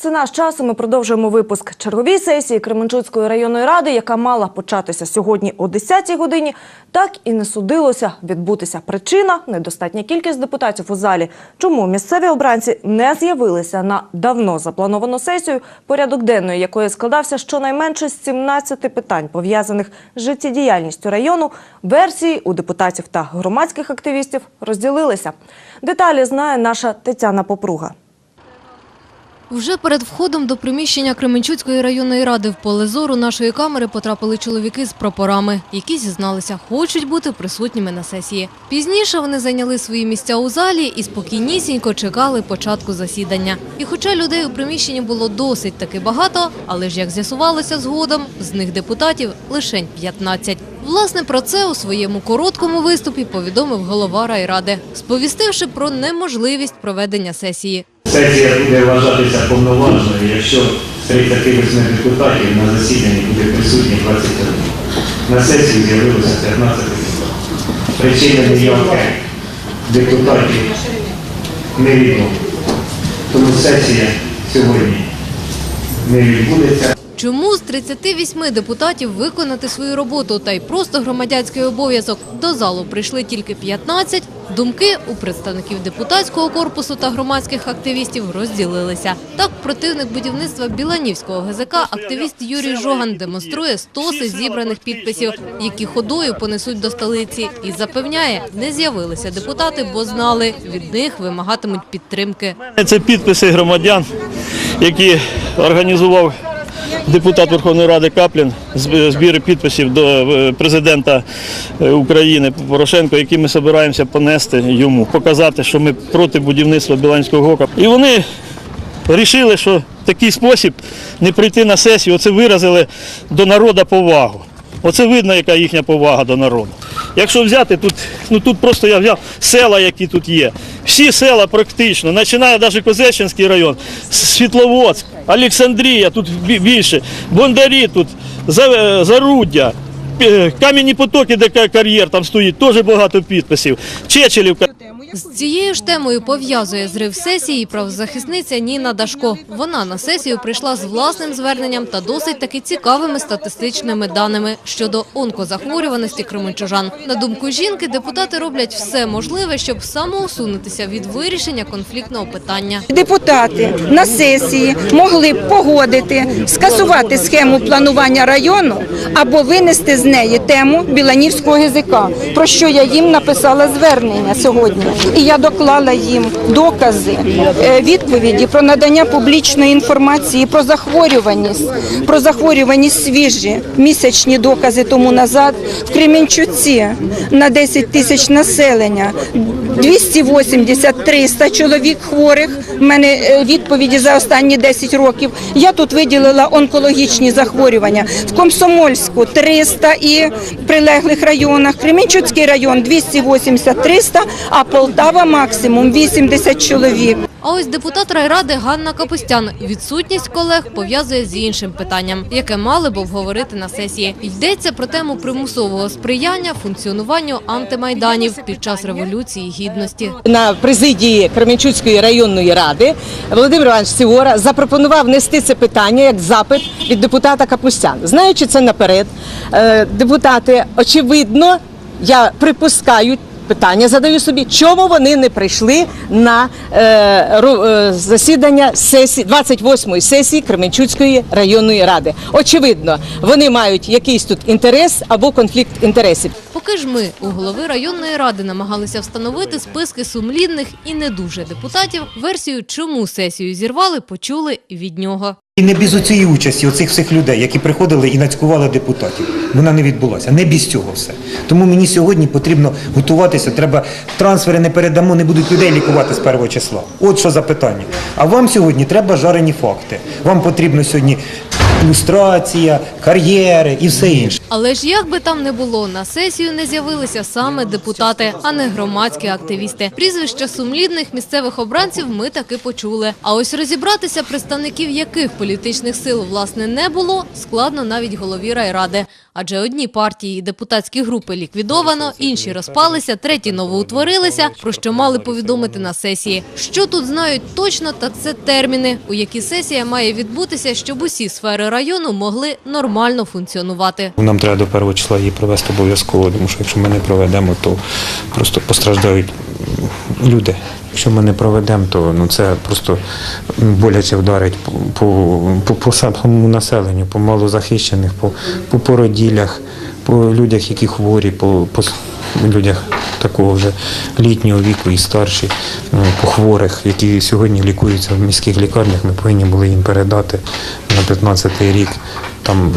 Це наш час. Ми продовжуємо випуск черговій сесії Кременчуцької районної ради, яка мала початися сьогодні о 10-й годині. Так і не судилося відбутися. Причина недостатня кількість депутатів у залі. Чому місцеві обранці не з'явилися на давно заплановану сесію, порядок денної якої складався щонайменше з 17 питань, пов'язаних з життєдіяльністю району. Версії у депутатів та громадських активістів розділилися. Деталі знає наша Тетяна Попруга. Вже перед входом до приміщення Кременчуцької районної ради в поле зору нашої камери потрапили чоловіки з прапорами, які зізналися, хочуть бути присутніми на сесії. Пізніше вони зайняли свої місця у залі і спокійнісінько чекали початку засідання. І хоча людей у приміщенні було досить таки багато, але ж як з'ясувалося згодом, з них депутатів лишень 15. Власне, про це у своєму короткому виступі повідомив голова райради, сповістивши про неможливість проведення сесії. Сесія буде вважатися повноважною, якщо з 38 депутатів на засіданні буде присутні 21. На сесії з'явилося 15 депутатів. Причини неявки депутатів невідомо. Тому сесія сьогодні не відбудеться. Чому з 38 депутатів виконати свою роботу та й просто громадянський обов'язок до залу прийшли тільки 15, думки у представників депутатського корпусу та громадських активістів розділилися. Так, противник будівництва Біланівського ГЗК активіст Юрій Жоган демонструє стоси зібраних підписів, які ходою понесуть до столиці, і запевняє, не з'явилися депутати, бо знали, від них вимагатимуть підтримки. Це підписи громадян, які організував депутат Верховної Ради Каплін, зб- збір підписів до е, президента е, України Порошенко, які ми збираємося понести йому, показати, що ми проти будівництва Біланського ГОКа. І вони вирішили, що такий спосіб не прийти на сесію, оце виразили до народу повагу. Оце видно, яка їхня повага до народу. Якщо взяти тут, ну тут просто я взяв села, які тут є. Всі села практично, починає навіть Козеччинський район, Світловодськ, Олександрія, тут більше, Бондарі тут, Заруддя, Кам'яні потоки, де кар'єр там стоїть, теж багато підписів. Чечелівка. З цією ж темою пов'язує зрив сесії правозахисниця Ніна Дашко. Вона на сесію прийшла з власним зверненням та досить таки цікавими статистичними даними щодо онкозахворюваності кременчужан. На думку жінки, депутати роблять все можливе, щоб самоусунутися від вирішення конфліктного питання. Депутати на сесії могли б погодити, скасувати схему планування району або винести з неї тему Біланівського ГЗК, про що я їм написала звернення сьогодні. І я доклала їм докази, е, відповіді про надання публічної інформації про захворюваність, про захворюваність свіжі місячні докази тому назад в Кремінчуці на 10 тисяч населення. 280-300 чоловік хворих. У мене е, відповіді за останні 10 років. Я тут виділила онкологічні захворювання. В Комсомольську 300 і прилеглих районах. Кремінчуцький район 280-300, а Полтава максимум 80 чоловік. А ось депутат райради Ганна Капустян відсутність колег пов'язує з іншим питанням, яке мали б обговорити на сесії. Йдеться про тему примусового сприяння функціонуванню антимайданів під час революції гідності. на президії Кременчуцької районної ради Володимир Іванович Сіора запропонував внести це питання як запит від депутата Капустян. Знаючи це наперед, е, депутати очевидно, я припускаю. Питання задаю собі, чому вони не прийшли на е, е, засідання сесії 28-ї сесії Кременчуцької районної ради. Очевидно, вони мають якийсь тут інтерес або конфлікт інтересів. Поки ж ми у голови районної ради намагалися встановити списки сумлінних і не дуже депутатів, версію, чому сесію зірвали, почули від нього. І не без цієї участі оцих всіх людей, які приходили і нацькували депутатів. Вона не відбулася. Не без цього все. Тому мені сьогодні потрібно готуватися. Треба трансфери не передамо, не будуть людей лікувати з першого числа. От що за питання. А вам сьогодні треба жарені факти. Вам потрібно сьогодні люстрація, кар'єри і все інше. Але ж як би там не було, на сесію не з'явилися саме депутати, а не громадські активісти. Прізвища сумлінних місцевих обранців ми таки почули. А ось розібратися, представників яких політичних сил власне не було, складно навіть голові райради. Адже одні партії і депутатські групи ліквідовано, інші розпалися, треті новоутворилися, про що мали повідомити на сесії. Що тут знають точно, так це терміни, у які сесія має відбутися, щоб усі сфери району могли нормально функціонувати. Нам треба до першого числа її провести обов'язково, тому що якщо ми не проведемо, то просто постраждають люди. Якщо ми не проведемо, то ну це просто боляче вдарить по, по, по, по самому населенню, по малозахищених, по, по породілях, по людях, які хворі, по, по людях такого вже літнього віку і старші, ну, по хворих, які сьогодні лікуються в міських лікарнях, ми повинні були їм передати на 15-й рік там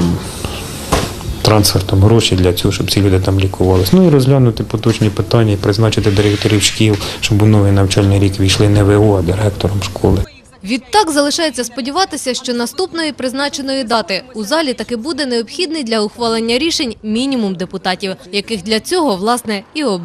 трансфертом гроші для цього, щоб ці люди там лікувалися. Ну і розглянути поточні питання, і призначити директорів шкіл, щоб у новий навчальний рік війшли не ВО, а директором школи. Відтак залишається сподіватися, що наступної призначеної дати у залі таки буде необхідний для ухвалення рішень мінімум депутатів, яких для цього власне і обирають.